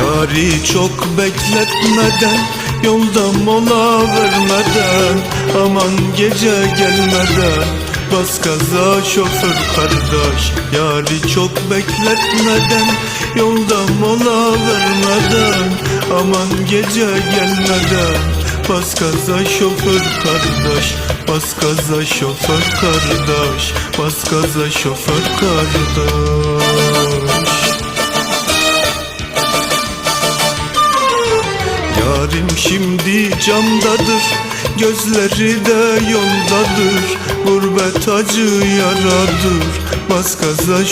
Yari çok bekletmeden Yolda mola vermeden Aman gece gelmeden. Bas gaza şoför kardeş Yari çok bekletmeden Yolda mola vermeden. Aman gece gelmeden Bas gaza şoför kardeş. Bas gaza şoför kardeş Bas gaza şoför kardeş Yarim şimdi camdadır Gözleri de yoldadır. Gurbet acı yaradır şoför